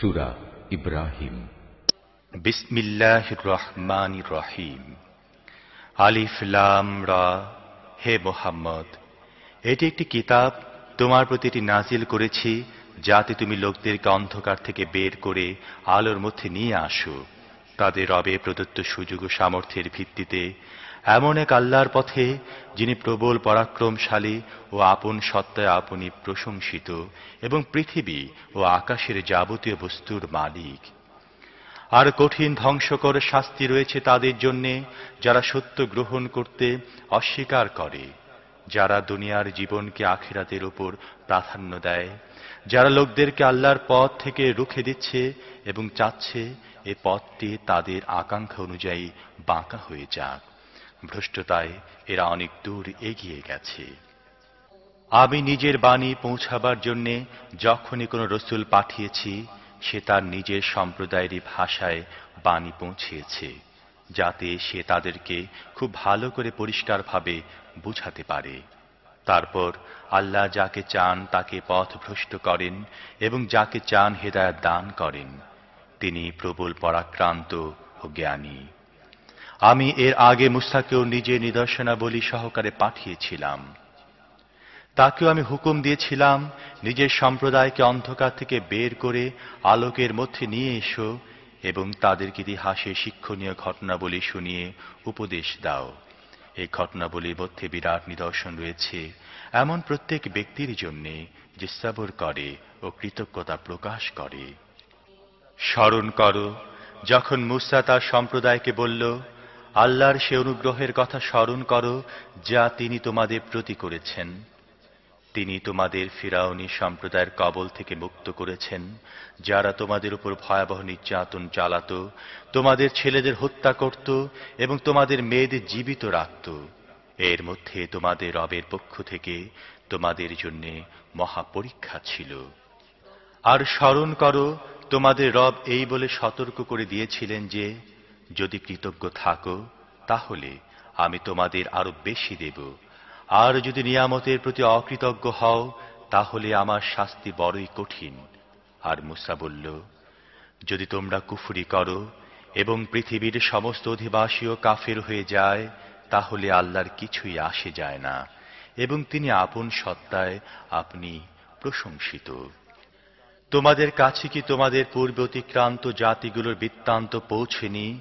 সুরা ইব্রাহিম। বিসমিল্লাহ রহমান রহিম আলিফ হে মোহাম্মদ, এটি একটি কিতাব তোমার প্রতি এটি নাজিল করেছি যাতে তুমি লোকদেরকে অন্ধকার থেকে বের করে আলোর মধ্যে নিয়ে আসো। তাদের রবে প্রদত্ত সুযোগ ও সামর্থ্যের ভিত্তিতে এমন এক আল্লাহর পথে যিনি প্রবল পরাক্রমশালী ও আপন সত্তায় আপনি প্রশংসিত এবং পৃথিবী ও আকাশের যাবতীয় বস্তুর মালিক। আর কঠিন ধ্বংসকর শাস্তি রয়েছে তাদের জন্যে, যারা সত্য গ্রহণ করতে অস্বীকার করে, যারা দুনিয়ার জীবনকে আখিরাতের ওপর প্রাধান্য দেয়, যারা লোকদেরকে আল্লাহর পথ থেকে রুখে দিচ্ছে এবং চাচ্ছে এ পথটি তাদের আকাঙ্ক্ষা অনুযায়ী বাঁকা হয়ে যাক। ভ্রষ্টতায় এরা অনেক দূর এগিয়ে গেছে। আমি নিজের বাণী পৌঁছাবার জন্যে যখনই কোনো রসুল পাঠিয়েছি, সে তার নিজের সম্প্রদায়েরই ভাষায় বাণী পৌঁছিয়েছে, যাতে সে তাদেরকে খুব ভালো করে পরিষ্কারভাবে বুঝাতে পারে। তারপর আল্লাহ যাকে চান তাকে পথ ভ্রষ্ট করেন এবং যাকে চান হেদায়ত দান করেন। তিনি প্রবল পরাক্রান্ত ও জ্ঞানী। আমি এর আগে মুসাকেও নিজে নিদর্শনাবলী সহকারে পাঠিয়েছিলাম। তাকেও আমি হুকুম দিয়েছিলাম, নিজের সম্প্রদায়কে অন্ধকার থেকে বের করে আলোকের মধ্যে নিয়ে এসো এবং তাদেরকে ইতিহাসে শিক্ষণীয় ঘটনাবলী শুনিয়ে উপদেশ দাও। এই ঘটনাবলীর মধ্যে বিরাট নিদর্শন রয়েছে। এমন প্রত্যেক ব্যক্তির জন্যে যে সবর করে ও কৃতজ্ঞতা প্রকাশ করে। স্মরণ করো, যখন মুসা তার সম্প্রদায়কে বলল আল্লাহর সে অনুগ্রহের কথা স্মরণ করো, যা তিনি তোমাদের প্রতি করেছেন। তিনি তোমাদের ফিরাউনি সম্প্রদায়ের কবল থেকে মুক্ত করেছেন, যারা তোমাদের উপর ভয়াবহ নির্যাতন চালাত, তোমাদের ছেলেদের হত্যা করত এবং তোমাদের মেয়েদের জীবিত রাখত। এর মধ্যে তোমাদের রবের পক্ষ থেকে তোমাদের জন্য মহাপরীক্ষা ছিল। আর স্মরণ করো, তোমাদের রব এই বলে সতর্ক করে দিয়েছিলেন যে যদি কৃতজ্ঞ থাকো, তাহলে আমি তোমাদের আরও বেশি দেব। আর যদি নিয়ামতের প্রতি অকৃতজ্ঞ হও, তাহলে আমার শাস্তি বড়ই কঠিন। আর মুসা বলল, যদি তোমরা কুফুরি করো এবং পৃথিবীর সমস্ত অধিবাসীও কাফের হয়ে যায়, তাহলে আল্লাহর কিছুই আসে যায় না, এবং তিনি আপন সত্তায় আপনি প্রশংসিত। তোমাদের কাছে কি তোমাদের পূর্বে অতিক্রান্ত জাতিগুলোর বৃত্তান্ত পৌঁছেনি?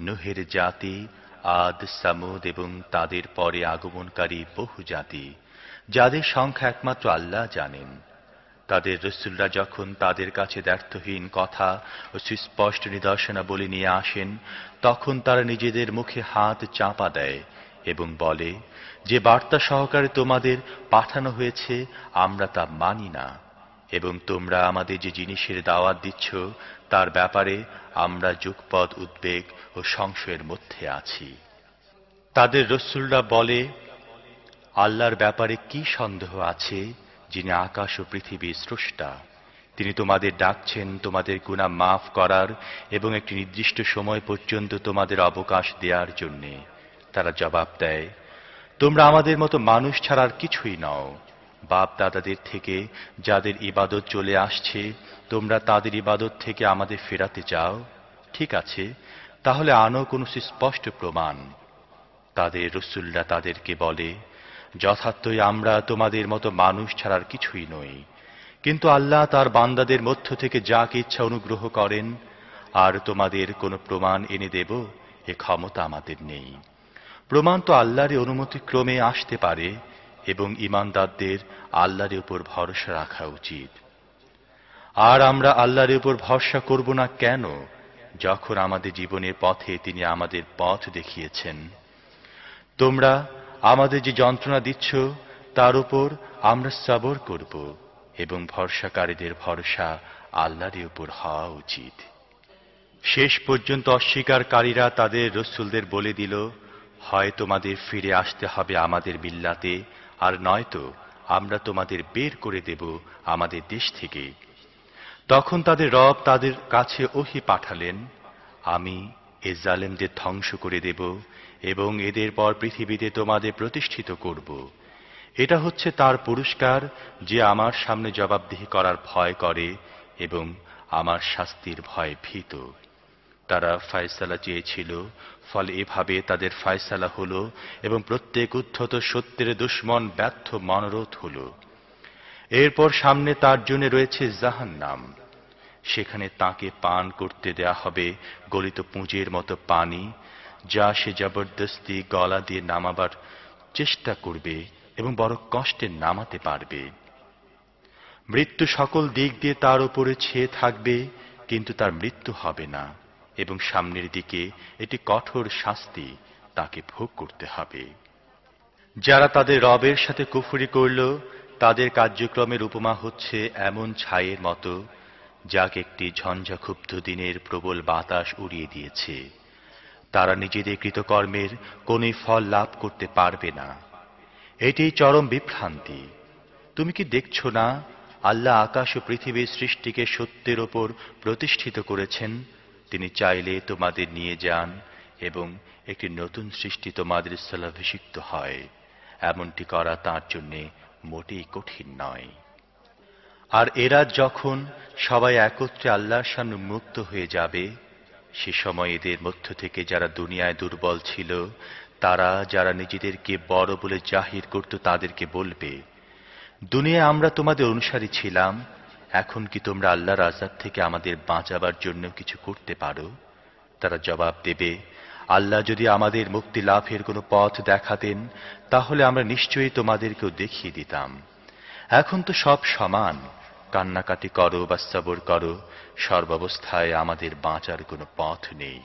নুহের জাতি, আদ, সামুদ এবং তাদের পরে আগমনকারী বহু জাতি, যাদের সংখ্যা একমাত্র আল্লাহ জানেন। তাদের রসুলরা যখন তাদের কাছে ব্যর্থহীন কথা ও সুস্পষ্ট নিদর্শনাবলী নিয়ে আসেন, তখন তারা নিজেদের মুখে হাত চাপা দেয় এবং বলে, যে বার্তা সহকারে তোমাদের পাঠানো হয়েছে, আমরা তা মানি না। এবং তোমরা আমাদের যে জিনিসের দাওয়াত দিচ্ছ, তার ব্যাপারে আমরা যুগপদ উদ্বেগ ও সংশয়ের মধ্যে আছি। তাদের রসুলরা বলে, আল্লাহর ব্যাপারে কি সন্দেহ আছে যিনি আকাশ ও পৃথিবীর স্রষ্টা? তিনি তোমাদের ডাকছেন, তোমাদের গুণা মাফ করার এবং একটি নির্দিষ্ট সময় পর্যন্ত তোমাদের অবকাশ দেওয়ার জন্যে। তারা জবাব দেয়, তোমরা আমাদের মতো মানুষ ছাড়ার কিছুই নও। বাপ দাদাদের থেকে যাদের ইবাদত চলে আসছে, তোমরা তাদের ইবাদত থেকে আমাদের ফেরাতে চাও ঠিক আছে, তাহলে আনো কোনো সুস্পষ্ট প্রমাণ। তাদের রসুল্লা তাদেরকে বলে, যথার্থই আমরা তোমাদের মতো মানুষ ছাড়ার কিছুই নই। কিন্তু আল্লাহ তার বান্দাদের মধ্য থেকে যাকে ইচ্ছা অনুগ্রহ করেন, আর তোমাদের কোনো প্রমাণ এনে দেব, এ ক্ষমতা আমাদের নেই। প্রমাণ তো আল্লাহরই অনুমতি ক্রমে আসতে পারে এবং ইমানদারদের আল্লাহর উপর ভরসা রাখা উচিত। আর আমরা আল্লাহর উপর ভরসা করব না কেন? যখন আমাদের জীবনের পথে তিনি আমাদের পথ দেখিয়েছেন। তোমরা আমাদের যে যন্ত্রণা দিচ্ছ, তার উপর আমরা সবর করব এবং ভরসাকারীদের ভরসা আল্লাহর উপর হওয়া উচিত। শেষ পর্যন্ত অস্বীকারীরা তাদের রসুলদের বলে দিল, হয় তোমাদের ফিরে আসতে হবে আমাদের বিল্লাতে আর নয়তো আমরা তোমাদের বের করে দেব আমাদের দেশ থেকে। তখন তাদের রব তাদের কাছে ওহি পাঠালেন, আমি এ জালেমদের ধ্বংস করে দেব এবং এদের পর পৃথিবীতে তোমাদের প্রতিষ্ঠিত করব। এটা হচ্ছে তার পুরস্কার যে আমার সামনে জবাবদিহি করার ভয় করে এবং আমার শাস্তির ভয় ভীত। তারা ফায়সালা চেয়েছিল, ফলে এভাবে তাদের ফায়সালা হল এবং প্রত্যেক উদ্ধত সত্যের দুশ্মন ব্যর্থ মনোরোধ হল। এরপর সামনে তার জন্য রয়েছে জাহান্নাম। সেখানে তাকে পান করতে দেয়া হবে গলিত পুঁজের মতো পানি, যা সে জবরদস্তি গলা দিয়ে নামাবার চেষ্টা করবে এবং বড় কষ্টে নামাতে পারবে। মৃত্যু সকল দিক দিয়ে তার উপরে ছেয়ে থাকবে, কিন্তু তার মৃত্যু হবে না। এবং সামনের দিকে এটি কঠোর শাস্তি তাকে ভোগ করতে হবে। যারা তাদের রবের সাথে কুফুরি করল, তাদের কার্যক্রমের উপমা হচ্ছে এমন ছায়ের মতো, যাকে একটি ঝঞ্ঝাক্ষুব্ধ দিনের প্রবল বাতাস উড়িয়ে দিয়েছে। তারা নিজেদের কৃতকর্মের কোনই ফল লাভ করতে পারবে না। এটিই চরম বিভ্রান্তি। তুমি কি দেখছ না, আল্লাহ আকাশ ও পৃথিবীর সৃষ্টিকে সত্যের ওপর প্রতিষ্ঠিত করেছেন? তিনি চাইলে তোমাদের নিয়ে যান এবং একটি নতুন সৃষ্টি তোমাদের স্থলাভিষিক্ত হয়। এমনটি করা তার জন্যে মোটেই কঠিন নয়। আর এরা যখন সবাই একত্রে আল্লাহর সামনে মুক্ত হয়ে যাবে, সে সময় এদের মধ্য থেকে যারা দুনিয়ায় দুর্বল ছিল, তারা যারা নিজেদেরকে বড় বলে জাহির করত তাদেরকে বলবে, দুনিয়ায় আমরা তোমাদের অনুসারী ছিলাম এখন কি তোমরা আল্লাহর আজাদ থেকে আমাদের বাঁচাবার জন্য কিছু করতে পারো? তারা জবাব দেবে, আল্লাহ যদি আমাদের মুক্তি লাভের কোনো পথ দেখাতেন, তাহলে আমরা নিশ্চয়ই তোমাদেরকেও দেখিয়ে দিতাম। এখন তো সব সমান। কান্নাকাটি করো বা সবর করো, সর্বাবস্থায় আমাদের বাঁচার কোনো পথ নেই।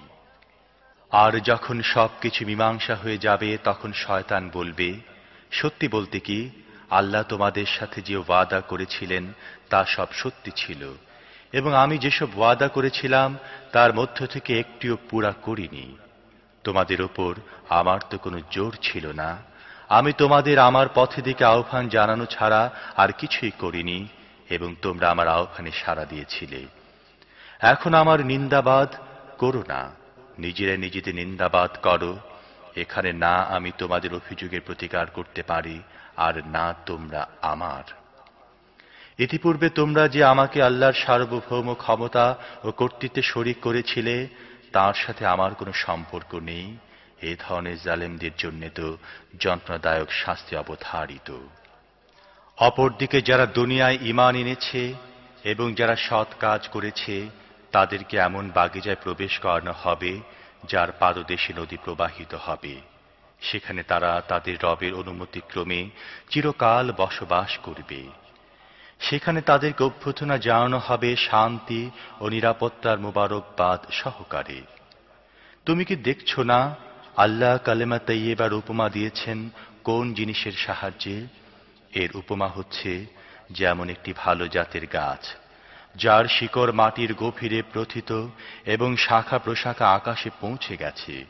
আর যখন সবকিছু মীমাংসা হয়ে যাবে, তখন শয়তান বলবে, সত্যি বলতে কি আল্লাহ তোমাদের সাথে যে ওয়াদা করেছিলেন, তা সব সত্যি ছিল। এবং আমি যেসব ওয়াদা করেছিলাম, তার মধ্য থেকে একটিও পুরা করিনি। তোমাদের ওপর আমার তো কোনো জোর ছিল না। আমি তোমাদের আমার পথে দিকে আহ্বান জানানো ছাড়া আর কিছুই করিনি, এবং তোমরা আমার আহ্বানে সাড়া দিয়েছিলে। এখন আমার নিন্দাবাদ করো না। নিজেরা নিজেদের নিন্দাবাদ করো এখানে না আমি তোমাদের অভিযোগের প্রতিকার করতে পারি, আর না তোমরা আমার। ইতিপূর্বে তোমরা যে আমাকে আল্লাহর সার্বভৌম ক্ষমতা ও কর্তৃত্বে শরিক করেছিলে, তার সাথে আমার কোনো সম্পর্ক নেই। এ ধরনের জালেমদের জন্য তো যন্ত্রণাদায়ক শাস্তি অবধারিত। অপরদিকে যারা দুনিয়ায় ইমান এনেছে এবং যারা সৎ কাজ করেছে, তাদেরকে এমন বাগিচায় প্রবেশ করানো হবে যার পাদদেশে নদী প্রবাহিত হবে। সেখানে তারা তাদের রবের অনুমতিক্রমে চিরকাল বসবাস করবে। সেখানে তাদেরকে অভ্যর্থনা জানানো হবে শান্তি ও নিরাপত্তার মোবারকবাদ সহকারে। তুমি কি দেখছ না আল্লাহ কালেমা তাইয়েবার উপমা দিয়েছেন কোন জিনিসের সাহায্যে? এর উপমা হচ্ছে যেমন একটি ভালো জাতের গাছ। যার শিকড় মাটির গভীরে প্রথিত এবং শাখা প্রশাখা আকাশে পৌঁছে গেছে।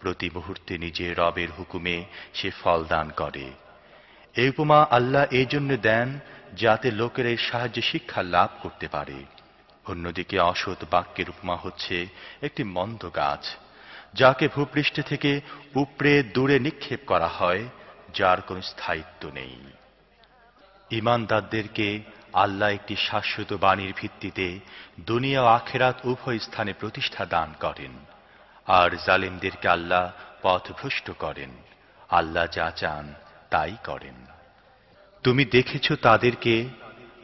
প্রতি মুহূর্তে নিজে রবের হুকুমে সে ফল দান করে। এই উপমা আল্লাহ এই জন্য দেন যাতে লোকেরা সাহায্যে শিক্ষা লাভ করতে পারে। অন্যদিকে অসৎ বাক্যের উপমা হচ্ছে একটি মন্দ গাছ, যাকে ভূপৃষ্ঠ থেকে উপরে দূরে নিক্ষেপ করা হয়, যার কোনো স্থায়িত্ব নেই। ইমানদারদেরকে আল্লাহ একটি শাশ্বত বাণীর ভিত্তিতে দুনিয়া আখেরাত উভয় স্থানে প্রতিষ্ঠা দান করেন। আর জালিমদেরকে আল্লাহ পথভ্রষ্ট করেন। আল্লাহ যা চান তাই করেন। তুমি দেখেছ তাদেরকে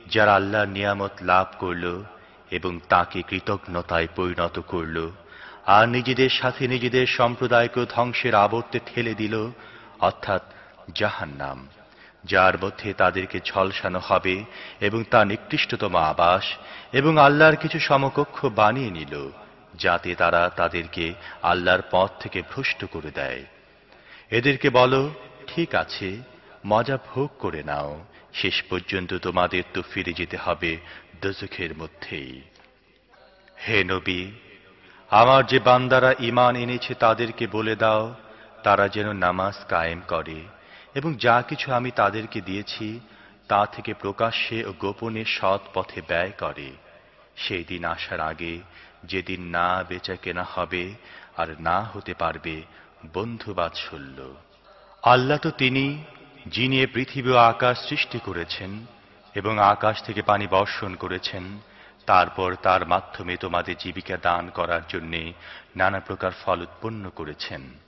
যারা আল্লাহর নিয়ামত লাভ করল এবং তাকে কৃতজ্ঞতায় পরিণত করল, আর নিজেদের সাথে নিজেদের সম্প্রদায়কে ধ্বংসের আবর্তে ঠেলে দিল, অর্থাৎ জাহান্নাম। যার মধ্যে তাদেরকে ঝলসানো হবে এবং তা নিকৃষ্টতম আবাস এবং আল্লাহর কিছু সমকক্ষ বানিয়ে নিল, যাতে তারা তাদেরকে আল্লাহর পথ থেকে ভ্রষ্ট করে দেয়। এদেরকে বলো, ঠিক আছে, মজা ভোগ করে নাও, শেষ পর্যন্ত তোমাদের তো ফিরে যেতে হবে দজখের মধ্যেই। হে নবী, আমার যে বান্দারা ইমান এনেছে তাদেরকে বলে দাও, তারা যেন নামাজ কায়েম করে। এবং যা কিছু আমি তাদেরকে দিয়েছি, তা থেকে প্রকাশ্যে ও গোপনে সৎ পথে ব্যয় করে। সেই দিন আসার আগে যেদিন না বেচা কেনা হবে আর না হতে পারবে বন্ধু বাৎসল্য আল্লাহ তো তিনি, যিনি পৃথিবী ও আকাশ সৃষ্টি করেছেন এবং আকাশ থেকে পানি বর্ষণ করেছেন, তারপর তার মাধ্যমে তোমাদের জীবিকা দান করার জন্যে নানা প্রকার ফল উৎপন্ন করেছেন।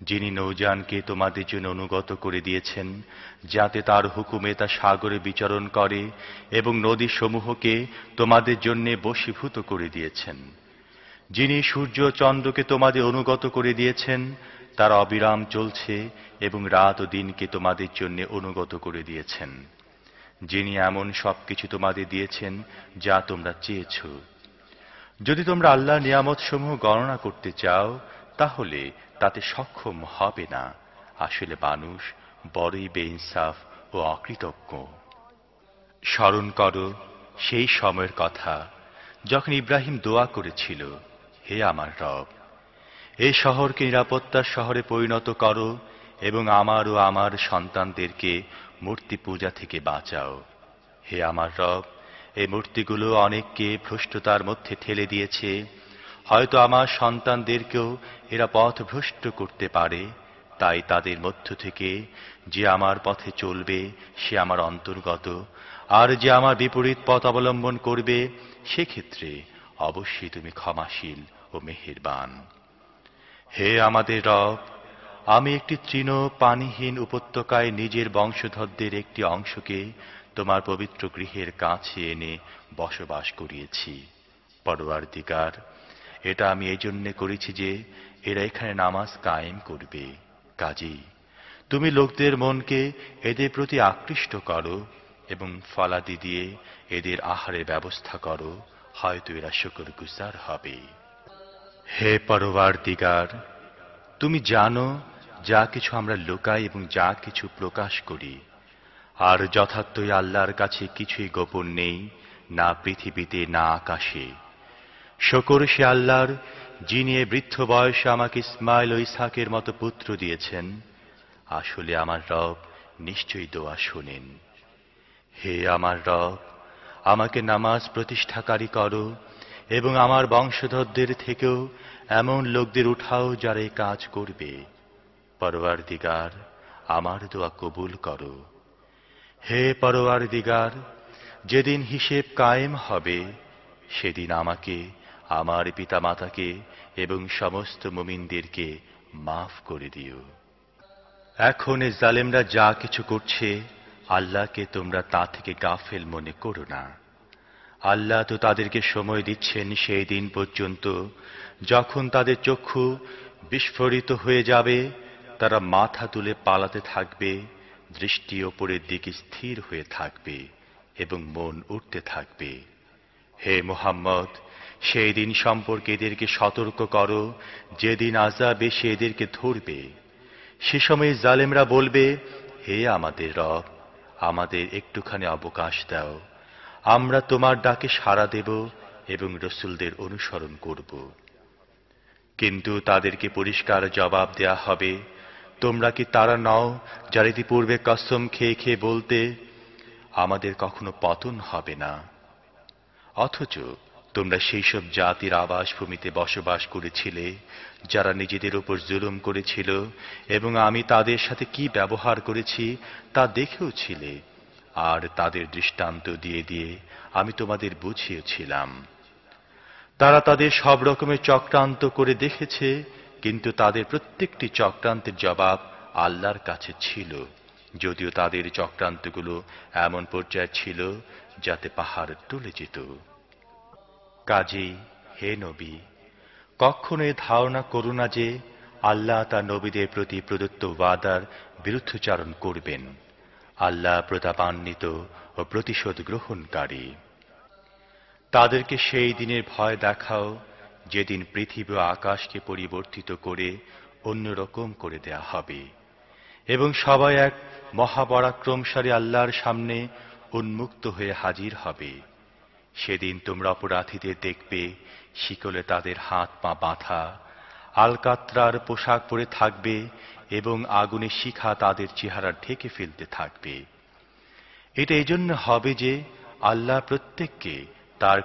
যিনি নৌযানকে তোমাদের জন্য অনুগত করে দিয়েছেন, যাতে তার হুকুমে তা সাগরে বিচরণ করে এবং নদী সমূহকে তোমাদের জন্য বশীভূত করে দিয়েছেন। যিনি সূর্য চন্দ্রকে তোমাদের অনুগত করে দিয়েছেন, তার অবিরাম চলছে এবং রাত ও দিনকে তোমাদের জন্য অনুগত করে দিয়েছেন। যিনি এমন সবকিছু তোমাদের দিয়েছেন, যা তোমরা চেয়েছ। যদি তোমরা আল্লাহ নিয়ামত সমূহ গণনা করতে চাও তাহলে তাতে সক্ষম হবে না। আসলে মানুষ বড়ই বেইনসাফ ও অকৃতজ্ঞ। স্মরণ করো, সেই সময়ের কথা, যখন ইব্রাহিম দোয়া করেছিল, হে আমার রব এই শহরকে নিরাপত্তার শহরে পরিণত করো এবং আমার ও আমার সন্তানদেরকে মূর্তি পূজা থেকে বাঁচাও। হে আমার রব এই মূর্তিগুলো অনেককে ভ্রষ্টতার মধ্যে ঠেলে দিয়েছে হয়তো আমার সন্তানদেরকেও এরা পথ ভ্রষ্ট করতে পারে, তাই তাদের মধ্য থেকে যে আমার পথে চলবে সে আমার অন্তর্গত, আর যে আমার বিপরীত পথ অবলম্বন করবে সেক্ষেত্রে অবশ্যই তুমি ক্ষমাশীল ও মেহেরবান। হে আমাদের রব, আমি একটি তৃণ পানিহীন উপত্যকায় নিজের বংশধরদের একটি অংশকে তোমার পবিত্র গৃহের কাছে এনে বসবাস করিয়েছি। পরওয়ারদিগার এটা আমি এই জন্যে করেছি যে এরা এখানে নামাজ কায়েম করবে। কাজী তুমি লোকদের মনকে এদের প্রতি আকৃষ্ট করো এবং ফলাদি দিয়ে এদের আহারের ব্যবস্থা করো, হয়তো এরা শুকর গুজার হবে। হে পরওয়ার দিগার তুমি জানো যা কিছু আমরা লুকাই এবং যা কিছু প্রকাশ করি, আর যথার্থই আল্লাহর কাছে কিছুই গোপন নেই, না পৃথিবীতে, না আকাশে। শকর সে আল্লাহর, যিনি এ বৃদ্ধ বয়সে আমাকে ইসমাইল ও ইসহাকের মতো পুত্র দিয়েছেন। আসলে আমার রব নিশ্চয়ই দোয়া শোনেন। হে আমার রব, আমাকে নামাজ প্রতিষ্ঠাকারী করো এবং আমার বংশধরদের থেকেও এমন লোকদের উঠাও যারা এই কাজ করবে। পরওয়ার দিগার আমার দোয়া কবুল করো। হে পরোয়ার দিগার যেদিন হিসেব কায়েম হবে, সেদিন আমাকে আমার পিতামাতাকে এবং সমস্ত মুমিনদেরকে মাফ করে দিও। এখন জালেমরা যা কিছু করছে, আল্লাহকে তোমরা তা থেকে গাফেল মনে করো না। আল্লাহ তো তাদেরকে সময় দিচ্ছেন সেই দিন পর্যন্ত। যখন তাদের চক্ষু বিস্ফোরিত হয়ে যাবে, তারা মাথা তুলে পালাতে থাকবে, দৃষ্টি ওপরের দিকে স্থির হয়ে থাকবে এবং মন উঠতে থাকবে। হে মোহাম্মদ সেই দিন সম্পর্কে এদেরকে সতর্ক করো, যেদিন আজাব এসে এদেরকে ধরবে। সে সময় জালেমরা বলবে, হে আমাদের রব, আমাদের একটুখানি অবকাশ দাও। আমরা তোমার ডাকে সাড়া দেব এবং রসুলদের অনুসরণ করব। কিন্তু তাদেরকে পরিষ্কার জবাব দেয়া হবে, তোমরা কি তারা নও যারা ইতিপূর্বে কসম খেয়ে খেয়ে বলতে, আমাদের কখনো পতন হবে না। অথচ তোমরা সেই সব জাতির আবাসভূমিতে বসবাস করেছিলে, যারা নিজেদের উপর জুলুম করেছিল, এবং আমি তাদের সাথে কি ব্যবহার করেছি তা দেখেও ছিলে আর তাদের দৃষ্টান্ত দিয়ে দিয়ে আমি তোমাদের বুঝিয়েছিলাম। তারা তাদের সব রকমের চক্রান্ত করে দেখেছে, কিন্তু তাদের প্রত্যেকটি চক্রান্তের জবাব আল্লাহর কাছে ছিল, যদিও তাদের চক্রান্তগুলো এমন পর্যায়ে ছিল যাতে পাহাড় তুলে যেত। কাজেই হে নবী কখনো এ ধারণা করো না যে আল্লাহ তা নবীদের প্রতি প্রদত্ত ওয়াদার বিরুদ্ধচারণ করবেন। আল্লাহ প্রতাপান্বিত ও প্রতিশোধ গ্রহণকারী। তাদেরকে সেই দিনের ভয় দেখাও, যেদিন পৃথিবী ও আকাশকে পরিবর্তিত করে অন্যরকম করে দেয়া হবে। এবং সবাই এক মহাপরাক্রমশালী আল্লাহর সামনে উন্মুক্ত হয়ে হাজির হবে। সেদিন তোমরা অপরাধীদের দেখবে, শিকলে তাদের হাত পা বাঁধা। আলকাত্রার পোশাক পরে থাকবে এবং আগুনে শিখা তাদের চেহারা ঢেকে ফেলতে থাকবে। এটা এজন্য জন্য হবে যে আল্লাহ প্রত্যেককে তার